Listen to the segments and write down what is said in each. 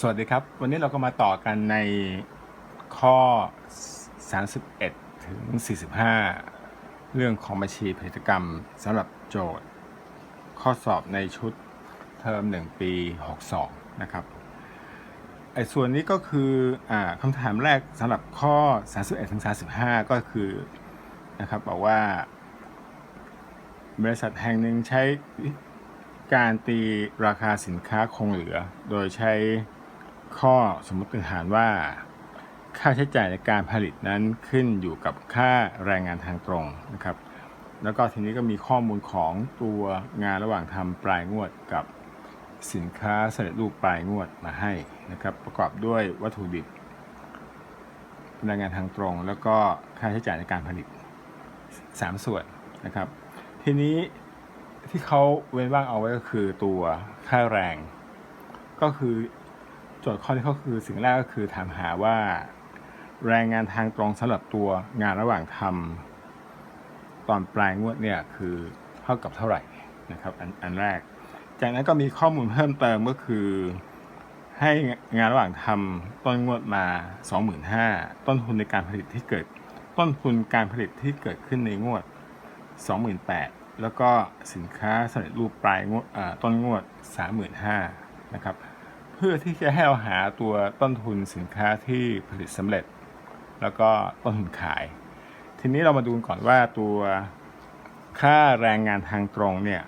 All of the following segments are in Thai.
สวัสดีครับ วันนี้เราก็มาต่อกันในข้อ 31 ถึง 45 เรื่องของบัญชีผลิตกรรมสำหรับโจทย์ ข้อสอบในชุดเทอม 1 ปี 62 นะครับไอ้ส่วนนี้ก็คืออคำถามแรกสำหรับข้อ 31 ถึง 35 ก็คือนะครับบอกว่า บริษัทแห่งหนึ่งใช้ การตีราคาสินค้าคงเหลือ โดยใช้ข้อสมมติฐานว่า ค่าใช้จ่ายในการผลิตนั้นขึ้นอยู่กับค่าแรงงานทางตรงนะครับ แล้วก็ทีนี้ก็มีข้อมูลของตัวงานระหว่างทำปลายงวดกับสินค้าเสร็จรูปปลายงวดมาให้นะครับ ประกอบด้วยวัตถุดิบแรงงานทางตรง แล้วก็ค่าใช้จ่ายในการผลิต 3 ส่วนนะครับ ทีนี้ ที่เขาเว้นว่างเอาไว้ก็คือตัวค่าแรง ก็คือโจทย์ข้อที่เขาคือสิ่งแรกก็คือถามหาว่า แรงงานทางตรงสำหรับตัวงานระหว่างทำตอนปลายงวดเนี่ยคือเท่ากับเท่าไหร่นะครับอันอันแรก จากนั้นก็มีข้อมูลเพิ่มเติมก็คือ ให้งานระหว่างทำต้นงวดมา 25,000ต้นทุนในการผลิตที่เกิด ต้นทุนการผลิตที่เกิดขึ้นในงวด 28,000 แล้วก็สินค้าสำเร็จรูปปลายงวดต้นงวด 35,000นะครับ เพื่อที่จะให้เราหาตัวต้นทุนสินค้าที่ผลิตสำเร็จ แล้วก็ต้นทุนขาย ทีนี้เรามาดูก่อนว่าตัวค่าแรงงานทางตรงเนี่ย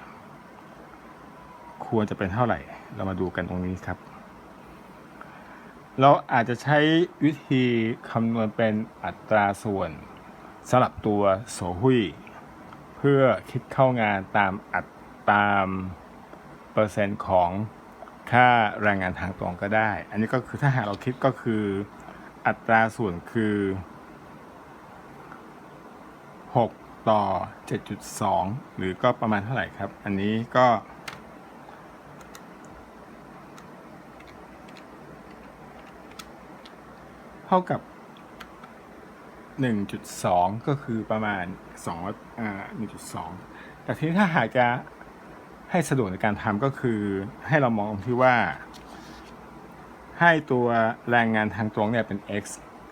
ควรจะเป็นเท่าไหร่ เรามาดูกันตรงนี้ครับ เราอาจจะใช้วิธีคำนวณเป็นอัตราส่วนสำหรับตัวโสหุย เพื่อคิดเข้างานตามอัตตามเปอร์เซ็นต์ของค่าแรงงานทางตรงก็ได้ อันนี้ก็คือถ้าหากเราคิดก็คืออัตราส่วนคือ 6 ต่อ 7.2 หรือก็ประมาณเท่าไหร่ครับ อันนี้ก็เท่ากับ 1.2 ก็คือประมาณ2อ่า1.2 แต่ทีนี้ถ้าหากจะให้สะดวกในการทำก็คือให้เรามองที่ว่า ให้ตัวแรงงานทางตรงเนี่ยเป็น x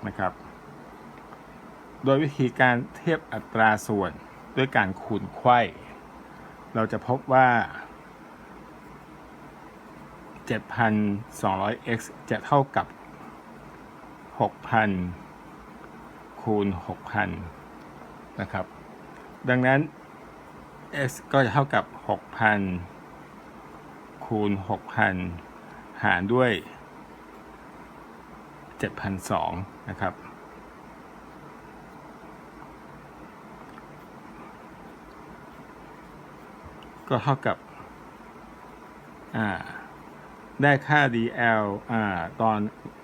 นะครับ โดยวิธีการเทียบอัตราส่วนด้วยการคูณไขว้เราจะพบว่า 7,200x จะเท่ากับ 6,000 คูณ6,000นะครับ ดังนั้น x ก็จะเท่ากับ 6,000 คูณ 6,000 หารด้วย 7,200 นะครับ ก็เท่ากับ ได้ค่า DL อตอน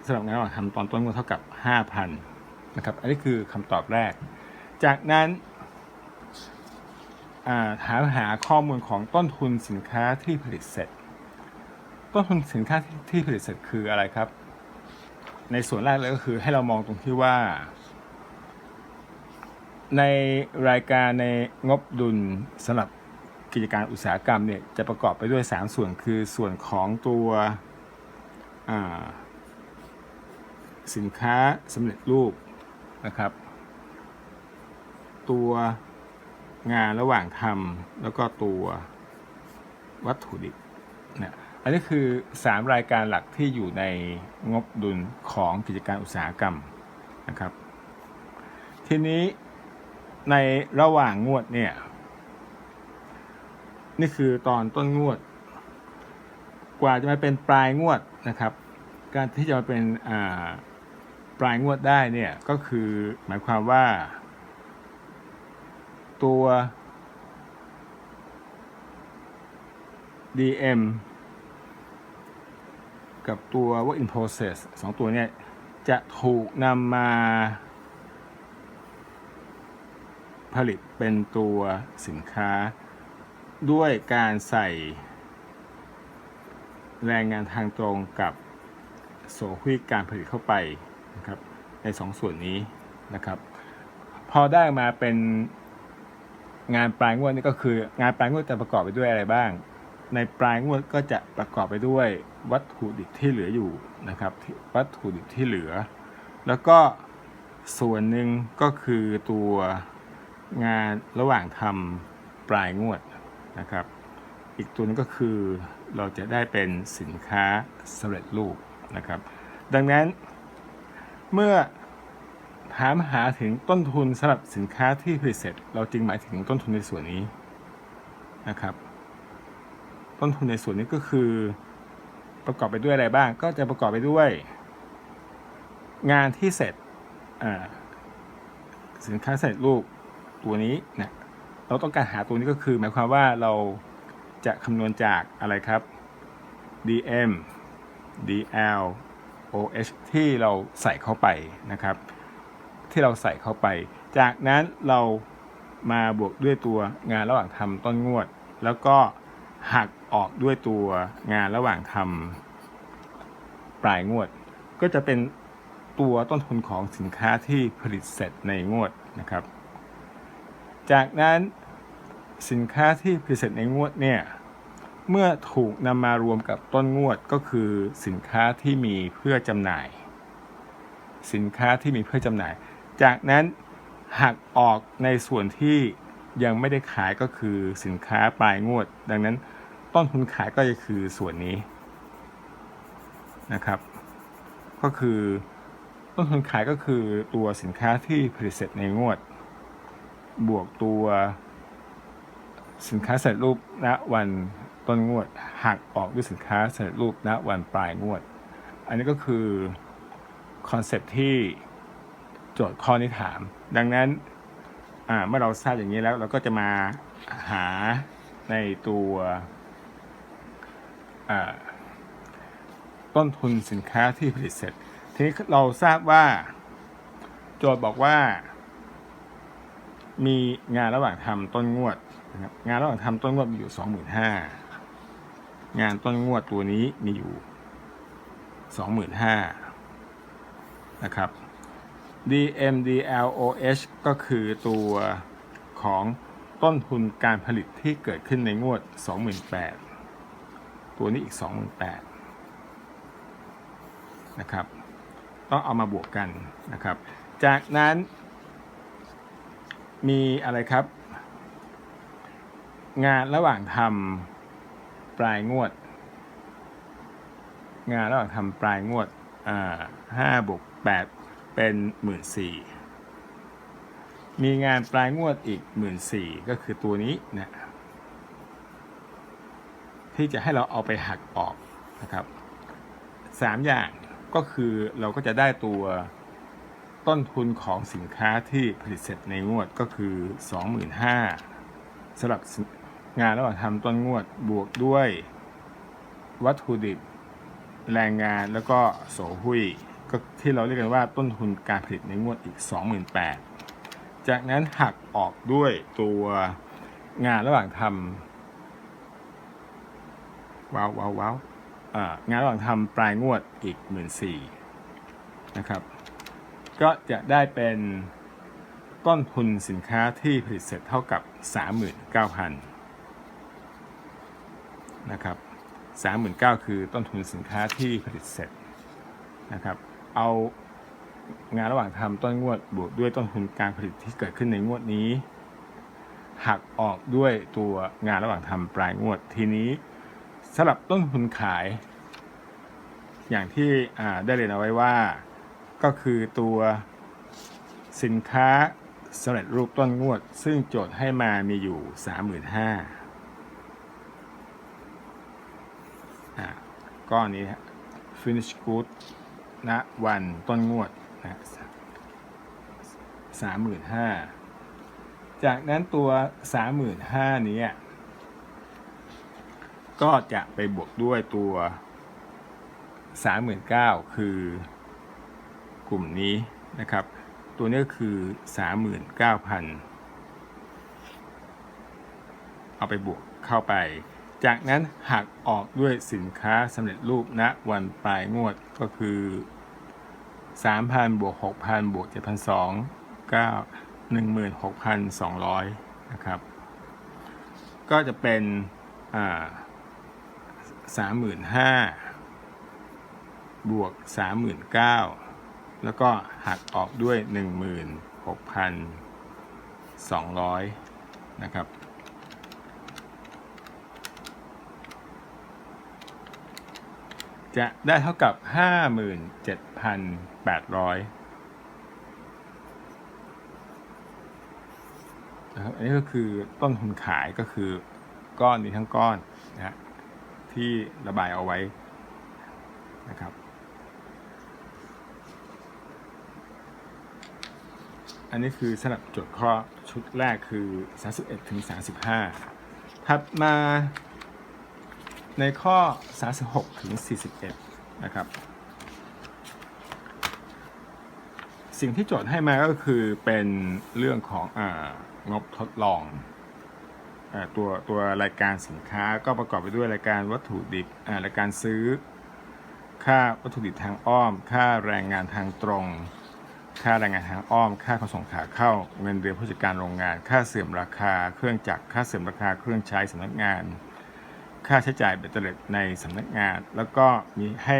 สำหรับงานระหว่าทำตอนต้นก็เท่ากับ 5,000 นะครับ อันนี้คือคำตอบแรก จากนั้นาถาหาข้อมูลของต้นทุนสินค้าที่ผลิตเสร็จ ต้นทุนสินค้าที่ที่ผลิตเสร็จคืออะไรครับ ในส่วนแรกเลยก็คือให้เรามองตรงที่ว่า ในรายการในงบดุลสำหรับกิจการอุตสาหกรรมเนี่ยจะประกอบไปด้วย 3 ส่วนคือส่วนของตัวสินค้าสำเร็จรูป นะครับ ตัวงานระหว่างทำแล้วก็ตัววัตถุดิบนี่ยอันนี้คือ 3 รายการหลักที่อยู่ในงบดุลของกิจการอุตสาหกรรมนะครับ ทีนี้ในระหว่างงวดเนี่ย นี่คือตอนต้นงวด กว่าจะมาเป็นปลายงวดนะครับ การที่จะมาเป็นอ่า ปลายงวดได้เนี่ยก็คือหมายความว่า ตัว DM กับตัว work in process สองตัวเนี่ยจะถูกนำมาผลิตเป็นตัวสินค้า ด้วยการใส่ แรงงานทางตรงกับโสหุยการผลิตเข้าไป ในสองส่วนนี้นะครับ พอได้มาเป็นงานปลายงวดนี่ก็คืองานปลายงวดจะประกอบไปด้วยอะไรบ้าง ในปลายงวดก็จะประกอบไปด้วยวัตถุดิบที่เหลืออยู่นะครับ วัตถุดิบที่เหลือ แล้วก็ส่วนหนึ่งก็คือตัวงานระหว่างทำปลายงวดนะครับ อีกตัวนึงก็คือเราจะได้เป็นสินค้าสำเร็จรูปนะครับ ดังนั้น เมื่อถามหาถึงต้นทุนสำหรับสินค้าที่ผลิตเสร็จ เราจึงหมายถึงต้นทุนในส่วนนี้นะครับ ต้นทุนในส่วนนี้ก็คือ ประกอบไปด้วยอะไรบ้าง ก็จะประกอบไปด้วย งานที่เสร็จสินค้าเสร็จรูปตัวนี้นะเราต้องการหาตัวนี้ก็คือ หมายความว่าเราจะคำนวณจากอะไรครับ dm dl oh ที่เราใส่เข้าไปนะครับ ที่เราใส่เข้าไป จากนั้นเรามาบวกด้วยตัวงานระหว่างทำต้นงวด แล้วก็หักออกด้วยตัวงานระหว่างทำปลายงวด ก็จะเป็นตัวต้นทุนของสินค้าที่ผลิตเสร็จในงวดนะครับ จากนั้นสินค้าที่ผลิตเสร็จในงวดเนี่ย เมื่อถูกนำมารวมกับต้นงวดก็คือสินค้าที่มีเพื่อจำหน่าย สินค้าที่มีเพื่อจำหน่าย จากนั้นหักออกในส่วนที่ยังไม่ได้ขายก็คือสินค้าปลายงวด ดังนั้นต้นทุนขายก็จะคือส่วนนี้นะครับ ก็คือต้นทุนขายก็คือตัวสินค้าที่ผลิตเสร็จในงวด บวกตัวสินค้าเสร็จรูปณวัน ต้นงวดหักออกด้วยสินค้าเสร็จรูปณวันปลายงวด อันนี้ก็คือคอนเซปที่โจทย์ข้อนี้ถาม ดังนั้นเมื่อเราทราบอย่างนี้แล้ว เราก็จะมาหาในตัวต้นทุนสินค้าที่ผลิตเสร็จ ทีนี้เราทราบว่า โจทย์บอกว่า มีงานระหว่างทำต้นงวดนะครับงานระหว่างทำต้นงวดมีอยู่25,000งา งานต้นงวดตัวนี้มีอยู่25,000นะครับ DMDLOH ก็คือตัวของต้นทุนการผลิตที่เกิดขึ้นในงวด 28,000 ตัวนี้อีก 28,000 นะครับ ต้องเอามาบวกกันนะครับ จากนั้น มีอะไรครับ งานระหว่างทำ ปลายงวด งานระหว่างทำปลายงวดอ่าห้าบวกแปดเป็นหมื่นสี่มีงานปลายงวดอีกหมื่นสี่ก็คือตัวนี้นะที่จะให้เราเอาไปหักออกนะครับสามอย่างก็คือเราก็จะได้ตัวต้นทุนของสินค้าที่ผลิตเสร็จในงวดก็คือ 25,000สำหรับ งานระหว่างทำต้นงวดบวกด้วย วัตถุดิบ แรงงานแล้วก็โสหุยก็ที่เราเรียกกันว่าต้นทุนการผลิตในงวดอีก 28,000จากนั้นหักออกด้วยตัวงานระหว่างทำว้าวว้าวว้าวงานระหว่างทำปลายงวดอีก 14,000นะครับ ก็จะได้เป็นต้นทุนสินค้าที่ผลิตเสร็จเท่ากับ 39,000 นะครับ39,000คือต้นทุนสินค้าที่ผลิตเสร็จนะครับ เอางานระหว่างทำต้นงวดบวกด้วยต้นทุนการผลิตที่เกิดขึ้นในงวดนี้ หักออกด้วยตัวงานระหว่างทำปลายงวดทีนี้สำหรับต้นทุนขาย อย่างที่ได้เรียนเอาไว้ว่าก็คือตัวสินค้าสำเร็จรูปต้นงวด ซึ่งโจทย์ให้มามีอยู่ 35,000อ่า ก้อนนี้ฮะ finish good ณวันต้นงวดนะสามหมื่นห้าจากนั้นตัวสามหมื่นห้านี้ก็จะไปบวกด้วยตัวสามหมื่นเก้าคือกลุ่มนี้นะครับ ตัวนี้คือสามหมื่นเก้าพันเอาไปบวกเข้าไป จากนั้นหักออกด้วยสินค้าสำเร็จรูปณวันปลายงวดก็คือ 3,000บวก6,000บวก7,200 9 16,200 นะครับ ก็จะเป็นอ่าสามหมื่นห้าบวกสามหมื่นเก้าแล้วก็หักออกด้วยหนึ่งหมื่นหกพันสองร้อยนะครับ จะได้เท่ากับห้าหมื่นเจ็ดพันแปดร้อยนะครับอันนี้ก็คือต้นทุนขายก็คือก้อนนี้ทั้งก้อนนะฮะที่ระบายเอาไว้นะครับ อันนี้คือสำหรับโจทย์ข้อชุดแรกคือ 31ถึง35 ถัดมา ในข้อ 36 ถึง 41 นะครับ สิ่งที่โจทย์ให้มาก็คือเป็นเรื่องขององบทดลองอตัวตัวรายการสินค้าก็ประกอบไปด้วยรายการวัตถุดิบรายการซื้อ ค่าวัตถุดิบทางอ้อม ค่าแรงงานทางตรง ค่าแรงงานทางอ้อม ค่าขนส่งขาเข้า เงินเดือนผู้จัดการโรงงาน ค่าเสื่อมราคา เครื่องจักร ค่าเสื่อมราคา เครื่องใช้สำนักงาน ค่าใช้จ่ายเบ็ดเตล็ดในสำนักงาน แล้วก็มีให้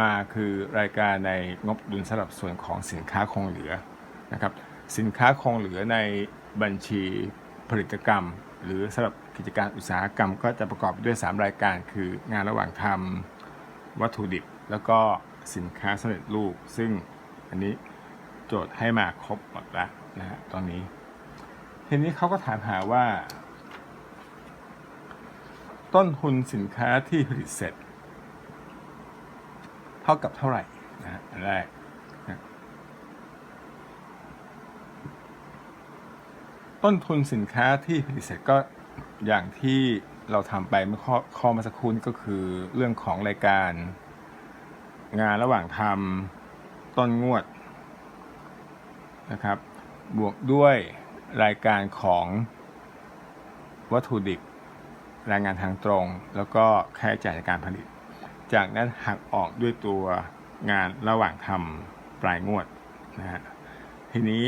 มาคือรายการในงบดุลสำหรับส่วนของสินค้าคงเหลือนะครับสินค้าคงเหลือในบัญชีผลิตกรรม หรือสำหรับกิจการอุตสาหกรรม ก็จะประกอบด้วย 3 รายการ คืองานระหว่างทำวัตถุดิบ แล้วก็สินค้าสำเร็จรูป ซึ่งอันนี้โจทย์ให้มาครบหมดแล้วนะฮะตอนนี้ทีนี้เขาก็ถามหาว่า ต้นทุนสินค้าที่ผลิตเสร็จ เท่ากับเท่าไหร่นะอันแรกนะต้นทุนสินค้าที่ผลิตเสร็จก็อย่างที่เราทำไปเมื่อข้อข้อมาสักครู่นี้ก็คือเรื่องของรายการ งานระหว่างทำต้นงวดนะครับ บวกด้วยรายการของวัตถุดิบ แรงงานทางตรง แล้วก็ค่าใช้จ่ายในการผลิต จากนั้นหักออกด้วยตัวงานระหว่างทำปลายงวดนะฮะทีนี้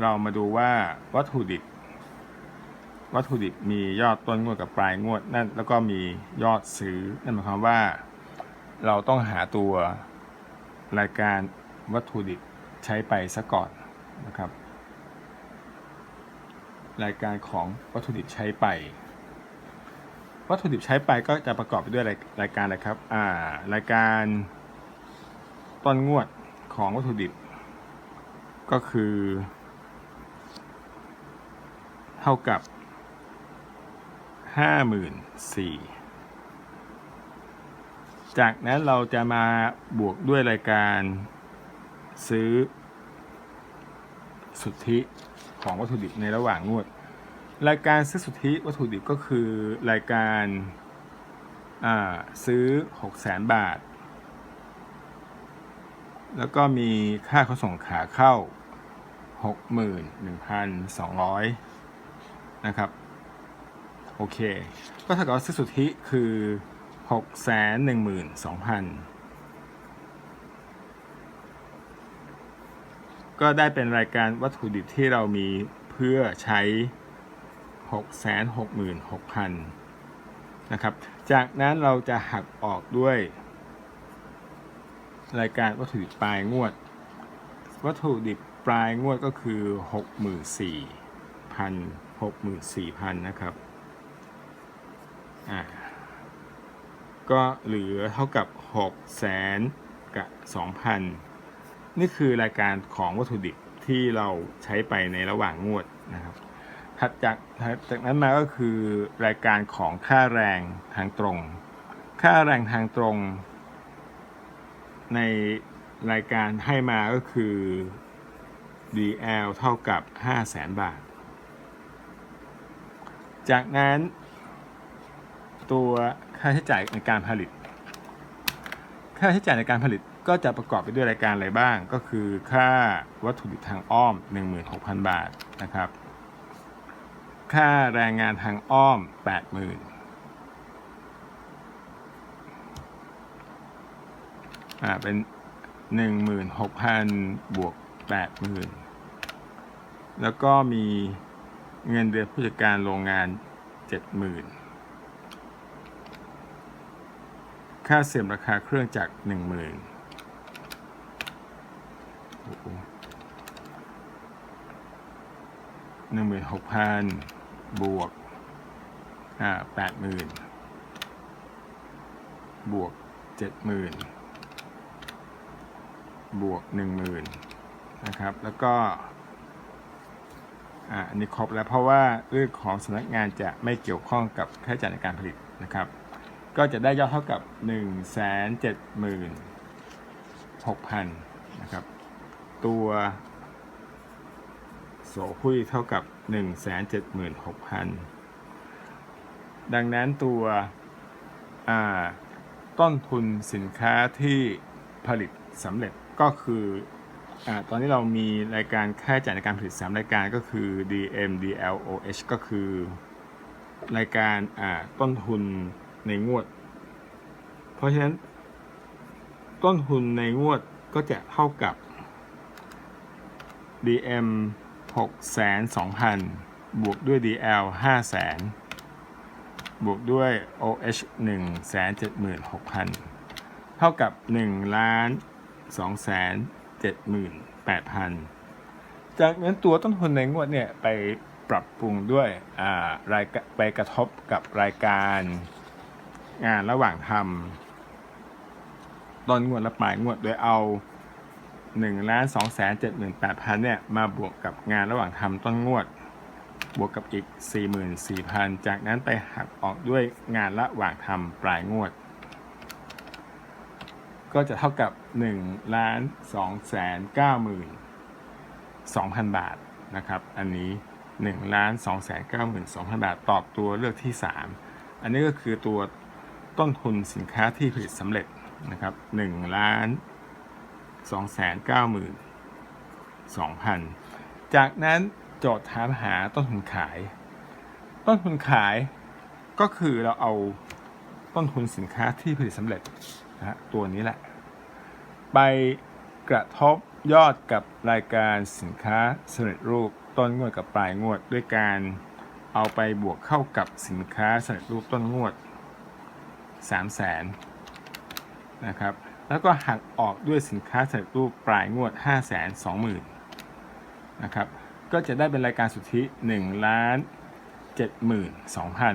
เรามาดูว่าวัตถุดิบ วัตถุดิบมียอดต้นงวดกับปลายงวดนั่นแล้วก็มียอดซื้อนั่นหมายความว่า เราต้องหาตัวรายการวัตถุดิบใช้ไปซะก่อนนะครับ รายการของวัตถุดิบใช้ไป วัตถุดิบใช้ไปก็จะประกอบไปด้วยรายการอะไรครับ อ่า รายการต้นงวดของวัตถุดิบ ก็คือ เท่ากับห้าหมื่นสี่จากนั้นเราจะมาบวกด้วยรายการซื้อสุทธิของวัตถุดิบในระหว่างงวด รายการซื้อสุทธิวัตถุดิบก็คือรายการาซื้อ 6 0 0 0 0 0บาท แล้วก็มีค่าขนส่งขาเข้า 61,200 นะครับ โอเค ก็เท่ากับว่าซื้อสุทธิคือ 612,000 ก็ได้เป็นรายการวัตถุดิบที่เรามีเพื่อใช้ 666,000นะครับ จากนั้นเราจะหักออกด้วย รายการวัตถุดิบปลายงวด วัตถุดิบปลายงวดก็คือ 64,000 64,000นะครับอ่าก็เหลือเท่ากับ 6 0 0 0 0 0กับ2,000 นี่คือรายการของวัตถุดิบที่เราใช้ไปในระหว่างงวดนะครับ ถัดจากจากนั้นมาก็คือรายการของค่าแรงทางตรง ค่าแรงทางตรง ในรายการให้มาก็คือ DL เท่ากับ 5 0 0แสนบาท จากนั้นตัวค่าใช้จ่ายในการผลิต ค่าใช้จ่ายในการผลิตก็จะประกอบไปด้วยรายการอะไรบ้าง ก็คือค่าวัตถุดิบทางอ้อม 16,000 บาทนะครับ ค่าแรงงานทางอ้อม 80,000อ่าเป็น 16,000 บวก 80,000 แล้วก็มีเงินเดือนผู้จัดการโรงงาน 70,000 ค่าเสื่อมราคาเครื่องจากหนึ่งหมื่นหนึ่งหมื่นหกพัน บวกแปดหมื่นบวกเจ็ดหมื่นบวกหนึ่งหมื่นนะครับ แล้วก็อันนี้ครบแล้วเพราะว่าเรื่องของสำนักงานจะไม่เกี่ยวข้องกับค่าใช้จ่ายในการผลิตนะครับ ก็จะได้ยอดเท่ากับ 1 7 6 0 0 0นะครับ ตัวโสหุ้ยเท่ากับ 1 7 6 0 0 0 ดังนั้นตัวต้นทุนสินค้าที่ผลิตสำเร็จก็คืออตอนนี้เรามีรายการค่าใช้จ่ายในการผลิต 3 รายการก็คือ DM DL OH ก็คือ รายการต้นทุนในงวด เพราะฉะนั้น ต้นทุนในงวดก็จะเท่ากับ DM 6 2 0 0 0 บวกด้วย DL 500,000 บวกด้วย OH 176,000 เท่ากับ1ล้าน2แสน78,000 จากนั้นตัวต้นทุนในงวดเนี่ยไปปรับปรุงด้วยรายไปกระทบกับรายการงานระหว่างทำต้นงวดและปลายงวดโดยเอา 1ล้าน2แสน78,000เนี่ย มาบวกกับงานระหว่างทำต้นงวด บวกกับอีก 44,000 จากนั้นไปหักออกด้วยงานระหว่างทำปลายงวด ก็จะเท่ากับ1ล้าน2แสน9หมื่น2,000 บาทนะครับ อันนี้1ล้าน2แสน9หมื่น2,000 บาทตอบตัวเลือกที่ 3 อันนี้ก็คือตัวต้นทุนสินค้าที่ผลิตสำเร็จนะครับ1ล้าน 2แสน9หมื่น2,000 จากนั้นโจทย์ถามหาต้นทุนขาย ต้นทุนขายก็คือเราเอาต้นทุนสินค้าที่ผลิตสำเร็จนะฮะตัวนี้แหละ ไปกระทบยอดกับรายการสินค้าสำเร็จรูปต้นงวดกับปลายงวด ด้วยการเอาไปบวกเข้ากับสินค้าสำเร็จรูปต้นงวด 3 0 0แสนนะครับ แล้วก็หักออกด้วยสินค้าสำเร็จรูปปลายงวด 5 2 0 0 0 0นะครับ ก็จะได้เป็นรายการสุทธิ1ล้าน72,000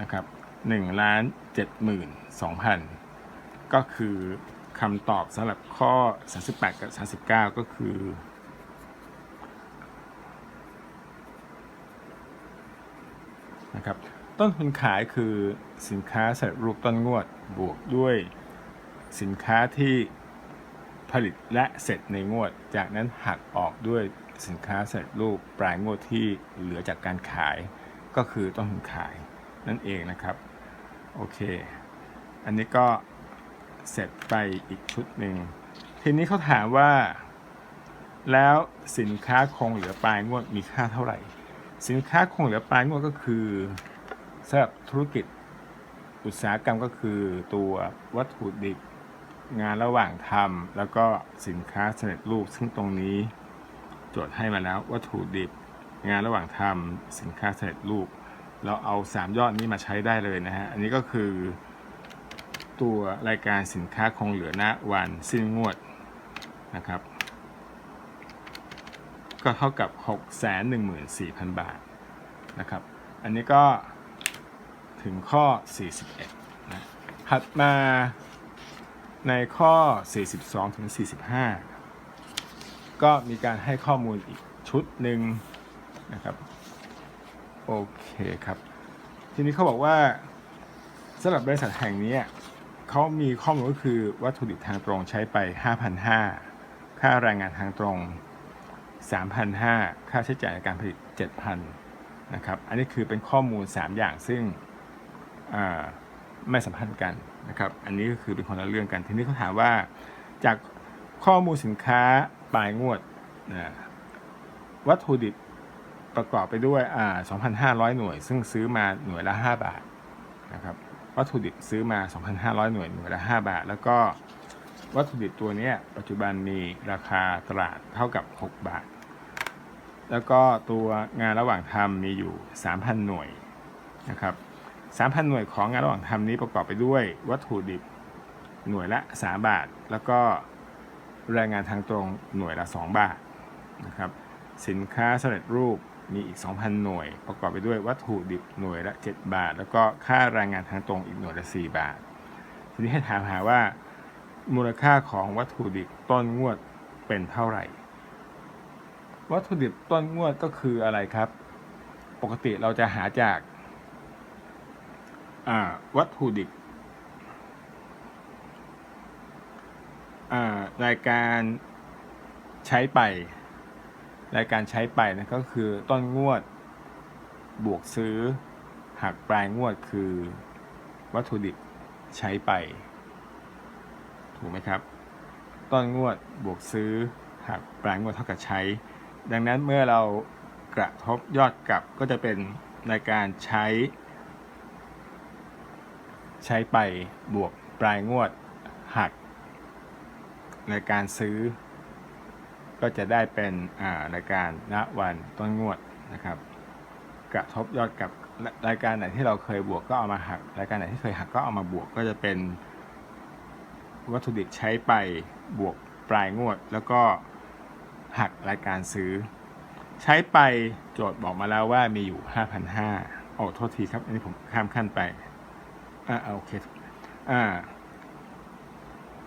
นะครับ1ล้าน72,000 ก็คือคำตอบสำหรับข้อ 38 กับ 39 ก็คือ นะครับ ต้นทุนขายคือสินค้าสำเร็จรูปต้นงวดบวกด้วย สินค้าที่ผลิตและเสร็จในงวด จากนั้นหักออกด้วยสินค้าเสร็จรูปปลายงวดที่เหลือจากการขายก็คือต้นทุนขายนั่นเองนะครับ โอเค อันนี้ก็เสร็จไปอีกชุดหนึ่ง ทีนี้เขาถามว่า แล้วสินค้าคงเหลือปลายงวดมีค่าเท่าไหร่ สินค้าคงเหลือปลายงวดก็คือสำหรับธุรกิจอุตสาหกรรมก็คือตัววัตถุดิบ งานระหว่างทำแล้วก็สินค้าสำเร็จรูปซึ่งตรงนี้โจทย์ให้มาแล้ววัตถุดิบ งานระหว่างทำสินค้าสำเร็จรูป เราเอา 3 ยอดนี้มาใช้ได้เลยนะฮะ อันนี้ก็คือตัวรายการสินค้าคงเหลือณวันสิ้นงวดนะครับ ก็เท่ากับ 614,000 บาทนะครับ อันนี้ก็ถึงข้อ 41นะถัดมา ในข้อ 42ถึง45 ก็มีการให้ข้อมูลอีกชุดหนึ่งนะครับ โอเคครับ ทีนี้เขาบอกว่าสำหรับบริษัทแห่งนี้เขามีข้อมูลก็คือวัตถุดิบทางตรงใช้ไป 5,500 ค่าแรงงานทางตรง 3,500 ค่าใช้จ่ายในการผลิต 7,000 นะครับ อันนี้คือเป็นข้อมูล 3 อย่างซึ่งไม่สัมพันธ์กัน นะครับ อันนี้ก็คือเป็นคนละเรื่องกัน ทีนี้เขาถามว่าจากข้อมูลสินค้าปลายงวดนะวัตถุดิบประกอบไปด้วยอ่า2,500 หน่วย ซึ่งซื้อมาหน่วยละ 5 บาทนะครับ วัตถุดิบซื้อมา 2,500 หน่วยหน่วยละ 5 บาท แล้วก็วัตถุดิบตัวนี้ปัจจุบันมีราคาตลาดเท่ากับ 6 บาท แล้วก็ตัวงานระหว่างทำมีอยู่ 3,000 หน่วยนะครับ 3,000 หน่วยของงานระหว่างทำนี้ประกอบไปด้วยวัตถุดิบหน่วยละ 3 บาท แล้วก็แรงงานทางตรงหน่วยละ 2 บาทนะครับสินค้าสำเร็จรูปมีอีก 2,000 หน่วย ประกอบไปด้วยวัตถุดิบหน่วยละ 7 บาท แล้วก็ค่าแรงงานทางตรงอีกหน่วยละ 4 บาท ทีนี้ให้ถามหาว่า มูลค่าของวัตถุดิบต้นงวดเป็นเท่าไหร่ วัตถุดิบต้นงวดก็คืออะไรครับ ปกติเราจะหาจาก วัตถุดิบรายการใช้ไป รายการใช้ไปนะก็คือต้นงวด บวกซื้อหักปลายงวดคือ วัตถุดิบใช้ไป ถูกไหมครับ ต้นงวดบวกซื้อหักปลายงวดเท่ากับใช้ ดังนั้นเมื่อเรากระทบยอดกลับก็จะเป็นในการใช้ ใช้ไปบวกปลายงวดหัก ในการซื้อ ก็จะได้เป็นอ่ารายการณวันต้นงวดนะครับ กระทบยอดกับรายการไหนที่เราเคยบวกก็เอามาหัก รายการไหนที่เคยหักก็เอามาบวกก็จะเป็นวัตถุดิบใช้ไปบวกปลายงวด แล้วก็หักรายการซื้อ ใช้ไปโจทย์บอกมาแล้วว่ามีอยู่ 5,500โอ้โทษทีครับ อันนี้ผมข้ามขั้นไป อ่าโอเคอ่า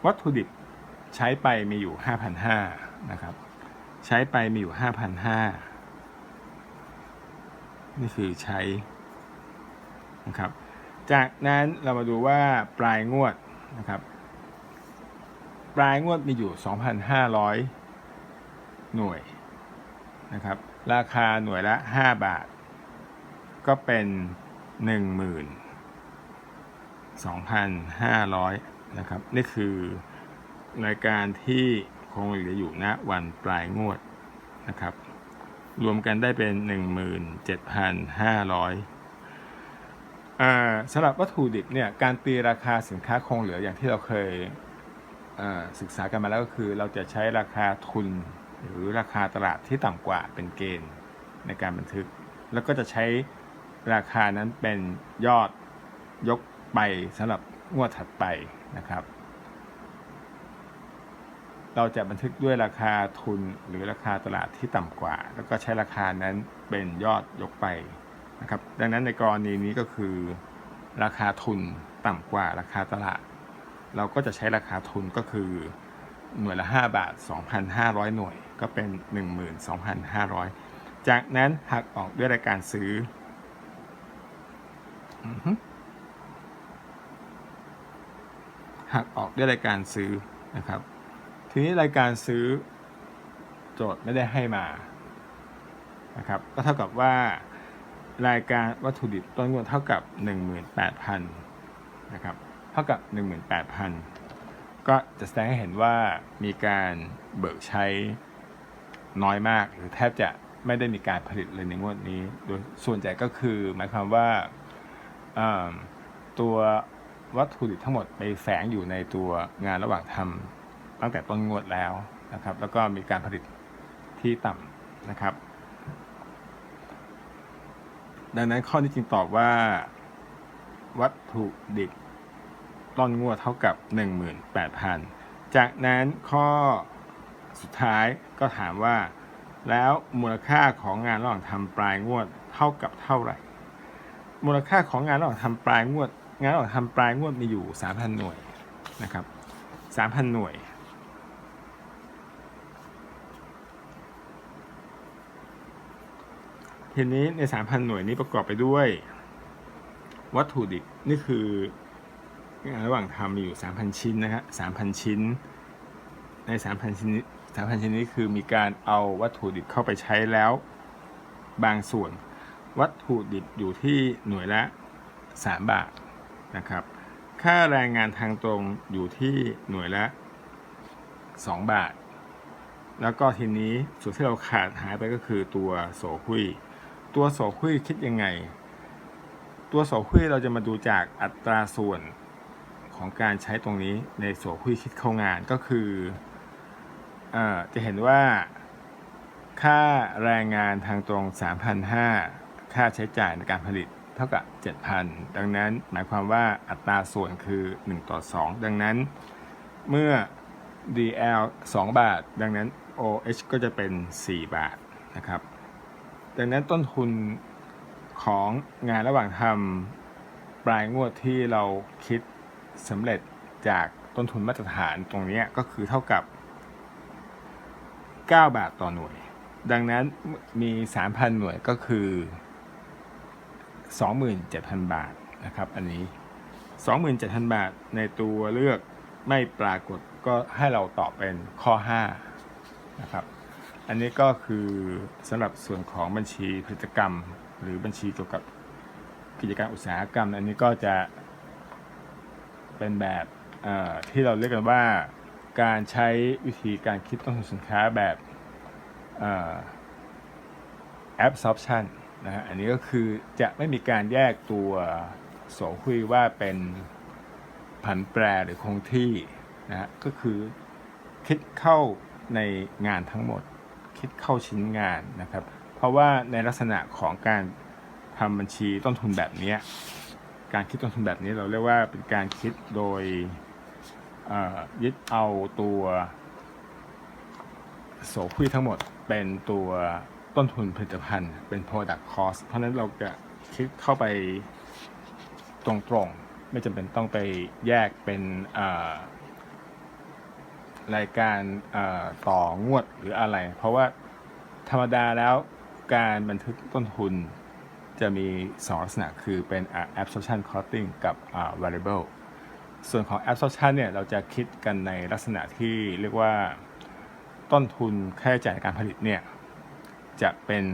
วัตถุดิบใช้ไปมีอยู่ 5,500นะครับ ใช้ไปมีอยู่ 5,500นี่คือใช้นะครับ จากนั้นเรามาดูว่าปลายงวดนะครับ ปลายงวดมีอยู่ 2,500 หน่วยนะครับ ราคาหน่วยละ 5 บาท ก็เป็น 2,500 นะครับ นี่คือรายการที่คงเหลืออยู่ณวันปลายงวดนะครับ รวมกันได้เป็น 17,500อ่าสำหรับวัตถุดิบเนี่ยการตีราคาสินค้าคงเหลืออย่างที่เราเคยอ่าศึกษากันมาแล้วก็คือเราจะใช้ราคาทุนหรือราคาตลาดที่ต่ำกว่าเป็นเกณฑ์ในการบันทึก แล้วก็จะใช้ราคานั้นเป็นยอดยก ไปสำหรับงวดถัดไปนะครับ เราจะบันทึกด้วยราคาทุนหรือราคาตลาดที่ต่ำกว่า แล้วก็ใช้ราคานั้นเป็นยอดยกไปนะครับ ดังนั้นในกรณีนี้ก็คือ ราคาทุนต่ำกว่าราคาตลาด เราก็จะใช้ราคาทุนก็คือหน่วยละ 5 บาท 2,500 หน่วย ก็เป็น 12,500 จากนั้นหักออกด้วยรายการซื้ออือฮึ หักออกด้วยรายการซื้อนะครับ ทีนี้รายการซื้อโจทย์ไม่ได้ให้มานะครับก็เท่ากับว่ารายการวัตถุดิบต้นงวดเท่ากับ 18,000นะครับเท่ากับ 18,000 ก็จะแสดงให้เห็นว่ามีการเบิกใช้น้อยมาก หรือแทบจะไม่ได้มีการผลิตเลยในงวดนี้ โดยส่วนใหญ่ก็คือหมายความว่าตัว วัตถุดิบทั้งหมดไปแฝงอยู่ในตัวงานระหว่างทำตั้งแต่ต้นงวดแล้วนะครับ แล้วก็มีการผลิตที่ต่ำนะครับ ดังนั้นข้อนี้จึงตอบว่า วัตถุดิบต้นงวดเท่ากับ 18,000 จากนั้นข้อสุดท้ายก็ถามว่า แล้วมูลค่าของงานระหว่างทำปลายงวดเท่ากับเท่าไหร่ มูลค่าของงานระหว่างทำปลายงวด งานระหว่างทำปลายงวดมีอยู่ 3,000 หน่วยนะครับ 3,000 หน่วย ทีนี้ใน 3,000 หน่วยนี้ประกอบไปด้วย วัตถุดิบนี่คืองานระหว่างทำมีอยู่ 3,000 ชิ้นนะครับ3,000 ชิ้น ใน 3,000 ชิ้นนี้3,000 ชิ้นนี้คือมีการเอาวัตถุดิบเข้าไปใช้แล้ว บางส่วน วัตถุดิบอยู่ที่หน่วยละ 3 บาท นะครับ ค่าแรงงานทางตรงอยู่ที่หน่วยละ 2 บาท แล้วก็ทีนี้ส่วนที่เราขาดหายไปก็คือตัวโสหุย ตัวโสหุยคิดยังไง ตัวโสหุยเราจะมาดูจากอัตราส่วนของการใช้ตรงนี้ในโสหุยคิดเข้างานก็คืออจะเห็นว่าค่าแรงงานทางตรง 3,500 ค่าใช้จ่ายในการผลิต ท่ากับ 7,000 ดังนั้นหมายความว่าอัตราส่วนคือ 1 ต่อ 2 ดังนั้นเมื่อ DL 2 บาท ดังนั้น OH ก็จะเป็น 4 บาทนะครับ ดังนั้นต้นทุนของงานระหว่างทำปลายงวดที่เราคิดสำเร็จจากต้นทุนมาตรฐานตรงนี้ก็คือเท่ากับ 9 บาทต่อหน่วย ดังนั้นมี 3,000 หน่วยก็คือ 27,000 บาทนะครับ อันนี้ 27,000 บาทในตัวเลือกไม่ปรากฏก็ให้เราตอบเป็นข้อ5นะครับ อันนี้ก็คือสำหรับส่วนของบัญชีพฤติกรรม หรือบัญชีเกี่ยวกับกิจการอุตสาหกรรม อันนี้ก็จะเป็นแบบที่เราเรียกกันว่าการใช้วิธีการคิดต้นทุนสินค้าแบบเอ่อ absorption นะฮะอันนี้ก็คือจะไม่มีการแยกตัวโสหุยว่าเป็นผันแปรหรือคงที่นะฮะก็คือคิดเข้าในงานทั้งหมด คิดเข้าชิ้นงานนะครับ เพราะว่าในลักษณะของการทำบัญชีต้นทุนแบบนี้การคิดต้นทุนแบบนี้เราเรียกว่าเป็นการคิดโดยยึดเอาตัวโสหุยทั้งหมดเป็นตัว ต้นทุนผลิตภัณฑ์เป็น product cost เพราะนั้นเราจะคิดเข้าไปตรงๆ ไม่จำเป็นต้องไปแยกเป็นรายการเอ่อต่องวดหรืออะไร เพราะว่าธรรมดาแล้วการบันทึกต้นทุนจะมี 2 ลักษณะคือเป็น absorption costing กับ variable ส่วนของ absorption เนี่ยเราจะคิดกันในลักษณะที่เรียกว่าต้นทุนค่าใช้จ่ายในการผลิตเนี่ย จะเป็น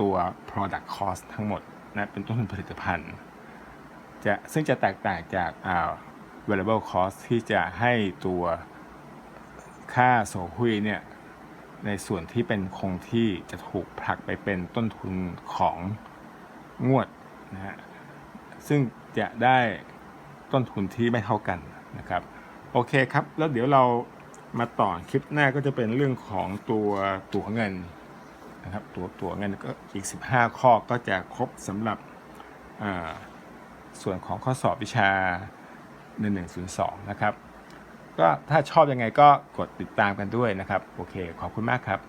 ตัว product cost ทั้งหมดนะเป็นต้นทุนผลิตภัณฑ์จะซึ่งจะแตกต่างจากอ่า variable cost ที่จะให้ตัวค่าโสหุยเนี่ยในส่วนที่เป็นคงที่จะถูกผลักไปเป็นต้นทุนของงวดนะฮะซึ่งจะได้ต้นทุนที่ไม่เท่ากันนะครับ โอเคครับ แล้วเดี๋ยวเรามาต่อคลิปหน้าก็จะเป็นเรื่องของตัวตั๋วเงิน นะครับตัวตัวเงินก็อีก 15 ข้อก็จะครบสำหรับส่วนของข้อสอบวิชา 1102 นะครับ ก็ถ้าชอบยังไงก็กดติดตามกันด้วยนะครับ โอเค ขอบคุณมากครับ